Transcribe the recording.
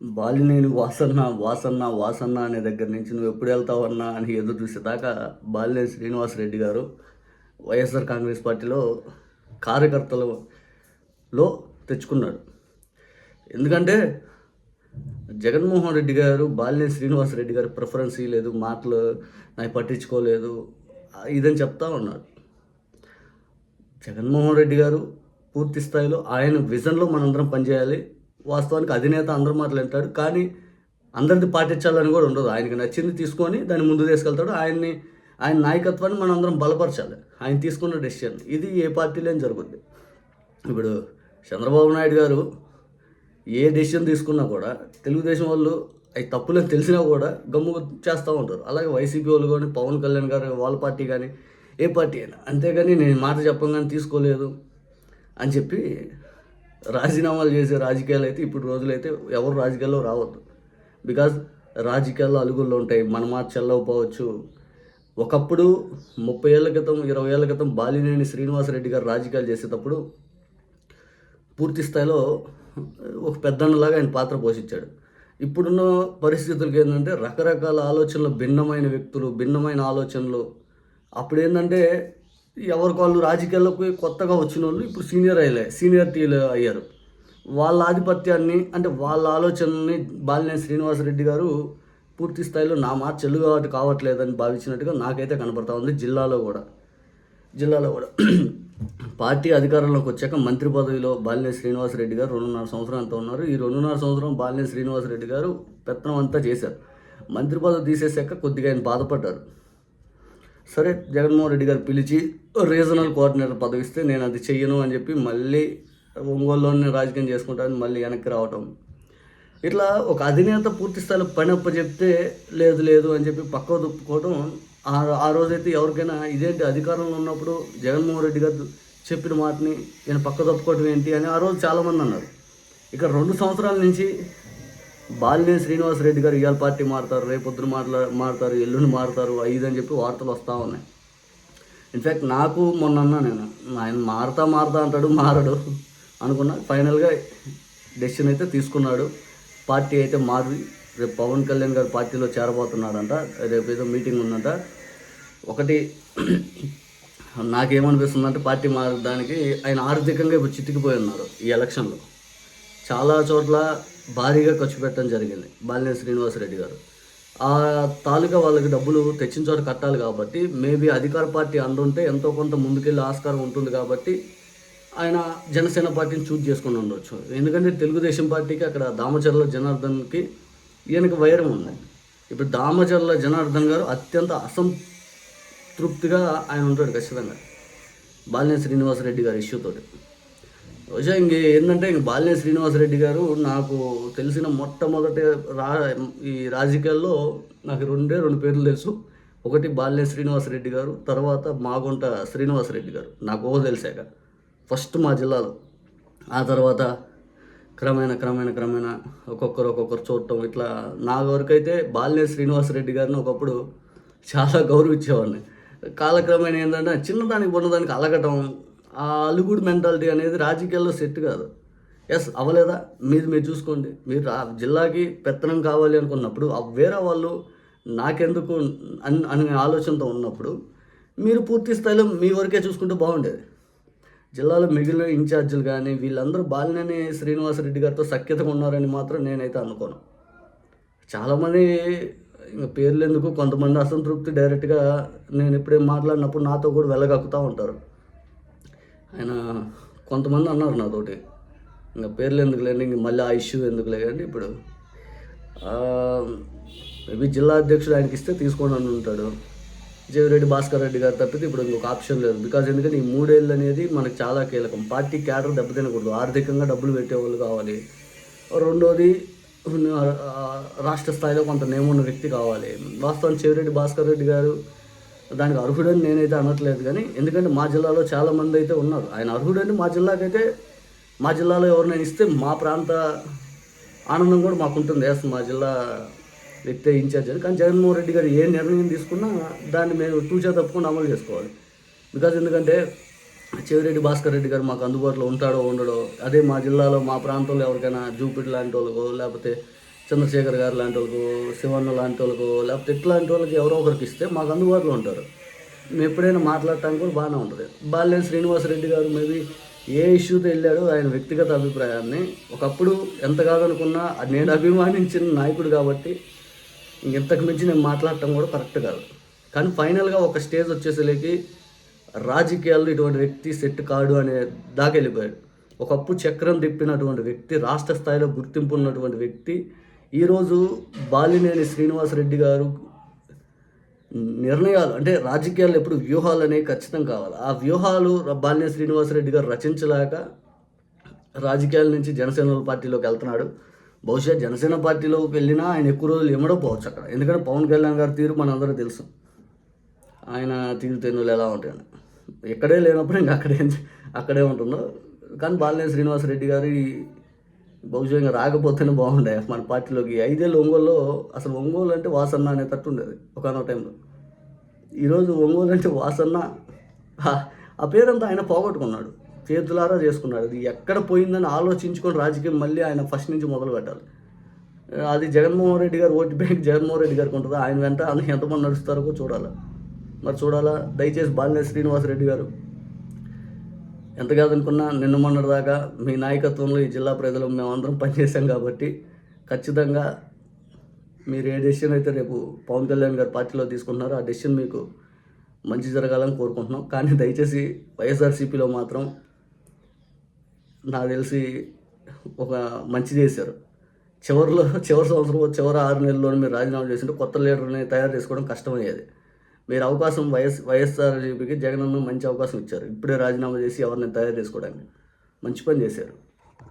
బాలినేని వాసన్న వాసన్న వాసన్న అనే దగ్గర నుంచి నువ్వు ఎప్పుడు వెళ్తావన్నా అని ఎదురు చూసేదాకా బాలినేని శ్రీనివాసరెడ్డి గారు వైఎస్ఆర్ కాంగ్రెస్ పార్టీలో కార్యకర్తలలో తెచ్చుకున్నాడు. ఎందుకంటే జగన్మోహన్ రెడ్డి గారు బాలినేని శ్రీనివాసరెడ్డి గారు ప్రిఫరెన్స్ ఇవ్వలేదు మాటలు నాకు పట్టించుకోలేదు ఇదని చెప్తా ఉన్నాడు జగన్మోహన్ రెడ్డి గారు పూర్తి స్థాయిలో ఆయన విజన్లో మనందరం పనిచేయాలి. వాస్తవానికి అధినేత అందరి మాటలు వింటాడు కానీ అందరిది పాటించాలని కూడా ఉండదు. ఆయనకి నచ్చింది తీసుకొని దాన్ని ముందు తీసుకెళ్తాడు. ఆయన్ని ఆయన నాయకత్వాన్ని మనం అందరం బలపరచాలి. ఆయన తీసుకున్న డెసిషన్ ఇది ఏ పార్టీలో జరుగుద్ది? ఇప్పుడు చంద్రబాబు నాయుడు గారు ఏ డెసిషన్ తీసుకున్నా కూడా తెలుగుదేశం వాళ్ళు అవి తప్పులని తెలిసినా కూడా గమ్ము చేస్తూ ఉంటారు. అలాగే వైసీపీ వాళ్ళు కానీ పవన్ కళ్యాణ్ గారు వాళ్ళ పార్టీ కానీ ఏ పార్టీ అయినా. అంతేగాని నేను మాట చెప్పంగానే తీసుకోలేదు అని చెప్పి రాజీనామాలు చేసే రాజకీయాలు అయితే ఇప్పుడు రోజులైతే ఎవరు రాజకీయాల్లో రావద్దు. బికాజ్ రాజకీయాల్లో అలుగుల్లో ఉంటాయి. మన మాట చెల్లవపోవచ్చు ఒకప్పుడు ముప్పై ఏళ్ళ క్రితం ఇరవై ఏళ్ళ క్రితం బాలినేని శ్రీనివాసరెడ్డి గారు రాజకీయాలు చేసేటప్పుడు పూర్తి స్థాయిలో ఒక పెద్దన్నలాగా ఆయన పాత్ర పోషించాడు. ఇప్పుడున్న పరిస్థితులకి ఏంటంటే రకరకాల ఆలోచనలు భిన్నమైన వ్యక్తులు భిన్నమైన ఆలోచనలు. అప్పుడు ఏంటంటే ఎవరికి వాళ్ళు రాజకీయాల్లోకి కొత్తగా వచ్చిన వాళ్ళు ఇప్పుడు సీనియర్ అయ్యలే సీనియర్టీలు అయ్యారు. వాళ్ళ ఆధిపత్యాన్ని అంటే వాళ్ళ ఆలోచనల్ని బాలినేని శ్రీనివాసరెడ్డి గారు పూర్తి స్థాయిలో నా మాట చెల్లుబాటు కావట్లేదని భావించినట్టుగా నాకైతే కనపడతా ఉంది జిల్లాలో కూడా. జిల్లాలో కూడా. పార్టీ అధికారంలోకి వచ్చాక మంత్రి పదవిలో బాలినేని శ్రీనివాసరెడ్డి గారు రెండున్నర సంవత్సరం అంతా ఉన్నారు. ఈ రెండున్నర సంవత్సరం బాలినేని శ్రీనివాసరెడ్డి గారు పెత్తనం అంతా చేశారు. మంత్రి పదవి తీసేశాక కొద్దిగా ఆయన బాధపడ్డారు. సరే జగన్మోహన్ రెడ్డి గారు పిలిచి రీజనల్ కోఆర్డినేటర్ పదవి ఇస్తే నేను అది చెయ్యను అని చెప్పి మళ్ళీ ఒంగోలులోనే రాజకీయం చేసుకుంటాను మళ్ళీ వెనక్కి రావటం. ఇట్లా ఒక అధినేత పూర్తి స్థాయిలో పని అప్ప చెప్తే లేదు లేదు అని చెప్పి పక్క దుప్పుకోవడం ఆ ఆ రోజైతే ఎవరికైనా ఇదేంటి అధికారంలో ఉన్నప్పుడు జగన్మోహన్ రెడ్డి గారు చెప్పిన మాటని నేను పక్క తప్పుకోవటం ఏంటి అని ఆ రోజు చాలామంది అన్నారు. ఇక రెండు సంవత్సరాల నుంచి బాలినేని శ్రీనివాసరెడ్డి గారు ఇవాళ పార్టీ మారుతారు రేపొద్దున మాట్లా మారుతారు ఎల్లుండి మారుతారు ఐదు అని చెప్పి వార్తలు వస్తూ ఉన్నాయి. ఇన్ఫ్యాక్ట్ నాకు మొన్న నేను ఆయన మారుతా మారుతా అంటాడు మారడు అనుకున్నా. ఫైనల్గా డెసిషన్ అయితే తీసుకున్నాడు. పార్టీ అయితే మారి రేపు పవన్ కళ్యాణ్ గారు పార్టీలో చేరబోతున్నాడంట రేపు ఏదో మీటింగ్ ఉందంట. ఒకటి నాకేమనిపిస్తుందంటే పార్టీ మారడానికి ఆయన ఆర్థికంగా ఇప్పుడు చితికిపోయి ఉన్నారు ఈ ఎలక్షన్లో. చాలా చోట్ల భారీగా ఖర్చు పెట్టడం జరిగింది. బాలినేని శ్రీనివాసరెడ్డి గారు. ఆ తాలూకా వాళ్ళకి డబ్బులు తెచ్చిన చోట కట్టాలి కాబట్టి మేబీ అధికార పార్టీ అండుంటే ఎంతో కొంత ముందుకెళ్ళి ఆస్కారం ఉంటుంది కాబట్టి ఆయన జనసేన పార్టీని చూజ్ చేసుకుని ఉండొచ్చు. ఎందుకంటే తెలుగుదేశం పార్టీకి అక్కడ దామచర్ల జనార్దన్కి ఈయనకి వైరం ఉంది. ఇప్పుడు దామచర్ల జనార్దన్ గారు అత్యంత అసంతృప్తిగా ఆయన ఉంటాడు ఖచ్చితంగా. బాలినేని శ్రీనివాసరెడ్డి గారి ఇష్యూతోటి బహుశా ఇంక ఏంటంటే ఇంక బాలినే శ్రీనివాసరెడ్డి గారు నాకు తెలిసిన మొట్టమొదటి రా ఈ రాజకీయాల్లో నాకు రెండే రెండు పేర్లు తెలుసు. ఒకటి బాలినే శ్రీనివాసరెడ్డి గారు తర్వాత మాగుంట శ్రీనివాసరెడ్డి గారు. నాకు ఓ తెలిసాక. ఫస్ట్ మా జిల్లాలో. ఆ తర్వాత క్రమేణ క్రమేణ క్రమేణా ఒక్కొక్కరు ఒక్కొక్కరు చూడటం ఇట్లా నా వరకైతే బాలినే శ్రీనివాసరెడ్డి గారిని ఒకప్పుడు చాలా గౌరవించేవాడిని. కాలక్రమేణ ఏంటంటే చిన్నదానికి ఉన్నదానికి అలగటం ఆ అలుగుడు మెంటాలిటీ అనేది రాజకీయాల్లో సెట్ కాదు. ఎస్ అవ్వలేదా? మీరు మీరు చూసుకోండి. మీరు ఆ జిల్లాకి పెత్తనం కావాలి అనుకున్నప్పుడు ఆ వేరే వాళ్ళు నాకెందుకు అని అనే ఆలోచనతో ఉన్నప్పుడు మీరు పూర్తి స్థాయిలో మీ వరకే చూసుకుంటే బాగుండేది. జిల్లాలో మిగిలిన ఇన్ఛార్జీలు కానీ వీళ్ళందరూ బాలినేని శ్రీనివాసరెడ్డి గారితో సఖ్యతగా ఉన్నారని మాత్రం నేనైతే అనుకోను. చాలామంది ఇంకా పేర్లు ఎందుకు? కొంతమంది అసంతృప్తి డైరెక్ట్గా నేను ఇప్పుడే మాట్లాడినప్పుడు నాతో కూడా వెళ్ళగక్కుతూ ఉంటారు. ఆయన కొంతమంది అన్నారు నాతోటి. ఇంకా పేర్లు ఎందుకు లేండి ఇంక మళ్ళీ ఆ ఇష్యూ ఎందుకు లేదండి ఇప్పుడు మేబీ జిల్లా అధ్యక్షుడు ఆయనకి ఇస్తే తీసుకోండి అని ఉంటాడు. జయరెడ్డి భాస్కర్ రెడ్డి గారు తప్పితే ఇప్పుడు ఇంకొక ఆప్షన్ లేదు. బికాజ్ ఎందుకంటే ఈ మూడేళ్ళు అనేది మనకు చాలా కీలకం. పార్టీ క్యాడర్ దెబ్బతినకూడదు. ఆర్థికంగా డబ్బులు పెట్టేవాళ్ళు కావాలి. రెండోది రాష్ట్ర స్థాయిలో కొంత నేమున్న వ్యక్తి కావాలి. వాస్తవం చెవిరెడ్డి భాస్కర్ రెడ్డి గారు దానికి అర్హుడని నేనైతే అనట్లేదు కానీ ఎందుకంటే మా జిల్లాలో చాలామంది అయితే ఉన్నారు. ఆయన అర్హుడని మా జిల్లాకైతే మా జిల్లాలో ఎవరినైనా ఇస్తే మా ప్రాంత ఆనందం కూడా మాకు ఉంటుంది ఎస్ మా జిల్లా వ్యక్తి ఇన్ఛార్జ్. అని కానీ జగన్మోహన్ రెడ్డి గారు ఏ నిర్ణయం తీసుకున్నా దాన్ని మేము తూచా తప్పకుండా అమలు చేసుకోవాలి. బికాజ్ ఎందుకంటే చెవిరెడ్డి భాస్కర్ రెడ్డి గారు మాకు అందుబాటులో ఉంటాడో ఉండడో అదే మా జిల్లాలో మా ప్రాంతంలో ఎవరికైనా జూపిడి లాంటి వాళ్ళకో లేకపోతే చంద్రశేఖర్ గారు లాంటి వాళ్ళకు శివన్న లాంటి వాళ్ళకు లేకపోతే ఇట్లాంటి వాళ్ళకి ఎవరో ఒకరికి ఇస్తే మాకు అందుబాటులో ఉంటారు. మేము ఎప్పుడైనా మాట్లాడటానికి కూడా బాగానే ఉంటుంది. బాలినేని శ్రీనివాసరెడ్డి గారు మేబీ ఏ ఇష్యూతో వెళ్ళాడో ఆయన వ్యక్తిగత అభిప్రాయాన్ని ఒకప్పుడు ఎంత కాదనుకున్నా నేను అభిమానించిన నాయకుడు కాబట్టి ఇంతకు మించి నేను మాట్లాడటం కూడా కరెక్ట్ కాదు. కానీ ఫైనల్గా ఒక స్టేజ్ వచ్చేసరికి రాజకీయాల్లో ఇటువంటి వ్యక్తి సెట్ కాడు అనే దాకా వెళ్ళిపోయాడు. ఒకప్పుడు చక్రం తిప్పినటువంటి వ్యక్తి రాష్ట్ర స్థాయిలో గుర్తింపు ఉన్నటువంటి వ్యక్తి ఈరోజు బాలినేని శ్రీనివాసరెడ్డి గారు నిర్ణయాలు అంటే రాజకీయాలు ఎప్పుడు వ్యూహాలు అనేవి ఖచ్చితం కావాలి. ఆ వ్యూహాలు బాలినేని శ్రీనివాసరెడ్డి గారు రచించలేక రాజకీయాల నుంచి జనసేన పార్టీలోకి వెళ్తున్నాడు. బహుశా జనసేన పార్టీలోకి వెళ్ళినా ఆయన ఎక్కువ రోజులు ఇమ్మడపోవచ్చు అక్కడ. ఎందుకంటే పవన్ కళ్యాణ్ గారి తీరు మనందరూ తెలుసు. ఆయన తీరు తెన్నులు ఎలా ఉంటాయని. ఎక్కడే లేనప్పుడు ఇంకా అక్కడే అక్కడే ఉంటుందో. కానీ బాలినేని శ్రీనివాసరెడ్డి గారి బహుశా ఇంకా రాకపోతేనే బాగుండే మన పార్టీలోకి. ఐదేళ్ళు ఒంగోలులో అసలు ఒంగోలు అంటే వాసన్న అనే తట్టు ఉండేది ఒకనొక టైంలో. ఈరోజు ఒంగోలు అంటే వాసన్న ఆ- పేరంతా ఆయన పోగొట్టుకున్నాడు. చేతులారా చేసుకున్నాడు. అది ఎక్కడ పోయిందని ఆలోచించుకొని రాజకీయం మళ్ళీ ఆయన ఫస్ట్ నుంచి మొదలు పెట్టాలి. అది జగన్మోహన్ రెడ్డి గారు ఓటు బ్యాంక్ జగన్మోహన్ రెడ్డి గారికి ఉంటుంది? ఆయన వెంట అన్న ఎంతమంది నడుస్తారో చూడాలి. మరి చూడాలా? దయచేసి బాలినేని శ్రీనివాసరెడ్డి గారు ఎంత కాదనుకున్నా నిన్న మొన్నటి దాకా మీ నాయకత్వంలో ఈ జిల్లా ప్రజలు మేమందరం పనిచేసాం కాబట్టి ఖచ్చితంగా మీరు ఏ డెసిషన్ అయితే రేపు పవన్ కళ్యాణ్ గారు పార్టీలో తీసుకుంటున్నారో ఆ డెసిషన్ మీకు మంచి జరగాలని కోరుకుంటున్నాం. కానీ దయచేసి వైఎస్ఆర్సీపీలో మాత్రం నాకు తెలిసి ఒక మంచి చేశారు. చివరిలో చివరి సంవత్సరం చివరి ఆరు నెలల్లోనే మీరు రాజీనామా చేసింటే కొత్త లీడర్ని తయారు చేసుకోవడం కష్టమయ్యేది. మీరు అవకాశం వైఎస్ వైఎస్ఆర్జీపీకి జగన్ అన్న మంచి అవకాశం ఇచ్చారు. ఇప్పుడే రాజీనామా చేసి ఎవరిని తయారు చేసుకోవడానికి మంచి పని చేశారు.